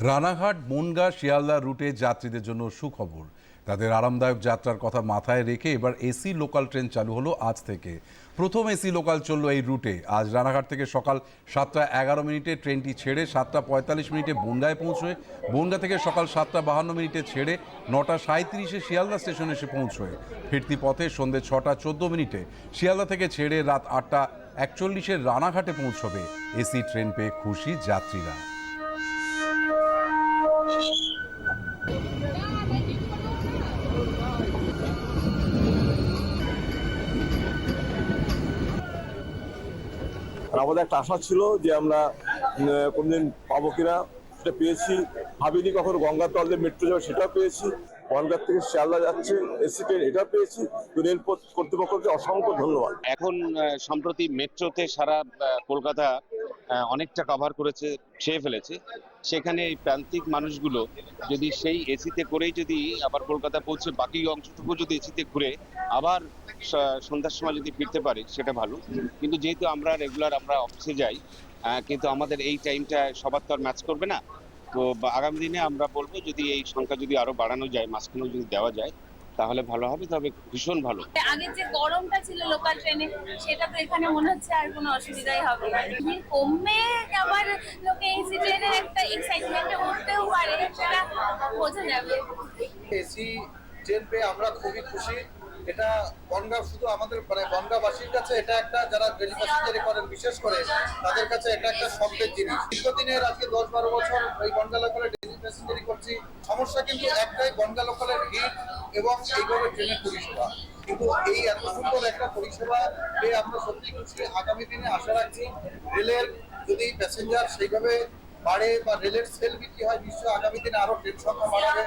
রানাঘাট, বনগা, শিয়ালদা রুটে যাত্রীদের জন্য সুখবর। তাদের আরামদায়ক যাত্রার কথা মাথায় রেখে এবার এসি লোকাল ট্রেন চালু হলো আজ থেকে। প্রথম এসি লোকাল চলল এই রুটে। আজ রানাঘাট থেকে সকাল সাতটা এগারো মিনিটে ট্রেনটি ছেড়ে সাতটা পঁয়তাল্লিশ মিনিটে বনগায় পৌঁছয়। বনগা থেকে সকাল সাতটা বাহান্ন মিনিটে ছেড়ে নটা সাঁত্রিশে শিয়ালদা স্টেশনে এসে পৌঁছয়। ফিরতি পথে সন্ধে ছটা চোদ্দ মিনিটে শিয়ালদা থেকে ছেড়ে রাত আটটা একচল্লিশে রানাঘাটে পৌঁছবে। এসি, ট্রেন পেয়ে খুশি যাত্রীরা। আর আমাদের একটা আশা ছিল যে আমরা কোনদিন পাবো কিনা সেটা পেয়েছি। ভাবিনি কখনো গঙ্গার তলে মেট্রো যাবে সেটাও পেয়েছি। গঙ্গার থেকে শিয়ালদা যাচ্ছে, এসি ট্রেন এটা পেয়েছি। তো রেলপথ কর্তৃপক্ষকে অসংখ্য ধন্যবাদ। এখন সম্প্রতি মেট্রোতে সারা কলকাতা অনেকটা কভার করেছে ছেয়ে ফেলেছে। সেখানে এই প্রান্তিক মানুষগুলো যদি সেই এসিতে করেই যদি আবার কলকাতা পৌঁছে বাকি অংশটুকু যদি এসিতে ঘুরে আবার সন্ধ্যার সময় যদি ফিরতে পারে, সেটা ভালো। কিন্তু যেহেতু আমরা রেগুলার আমরা অফিসে যাই কিন্তু আমাদের এই টাইমটা সবার তো আর ম্যাচ করবে না। তো আগামী দিনে আমরা বলব যদি এই সংখ্যা যদি আরও বাড়ানো যায়, মাঝখানেও যদি দেওয়া যায় তাহলে ভালো হবে তবে ভীষণ ভালো। আগের যে গরমটা ছিল লোকাল ট্রেনে সেটা তো এখানে মনে হচ্ছে আর কোনো অসুবিধাই হবে না। ভিড় কমবে আবার লোকে এসি ট্রেনের একটা এক্সাইটমেন্টে উঠতেও পারে সেটা বোঝা যাবে। এসি ট্রেন পেয়ে আমরা খুবই খুশি। এটা বনগাঁ শুধু আমাদের মানে বনগাঁবাসীর কাছে এটা একটা যারা ডেলি প্যাসেঞ্জারি করেন বিশেষ করে তাদের কাছে এটা একটা শব্দের জিনিস। দীর্ঘদিনের আজকে দশ বারো বছর এই বনগা লোকালে ডেলি প্যাসেঞ্জারি করছি। সমস্যা কিন্তু একটাই বনগা লোকালের ভিড় এবং এইভাবে ট্রেনের পরিষেবা। কিন্তু এই এত সুন্দর একটা পরিষেবা পেয়ে আমরা সত্যি খুশি। আগামী দিনে আশা রাখছি রেলের যদি প্যাসেঞ্জার সেইভাবে বাড়ে বা রেলের সেল বিক্রি হয়, নিশ্চয়ই আগামী দিনে আরও ট্রেন সংখ্যা বাড়বে।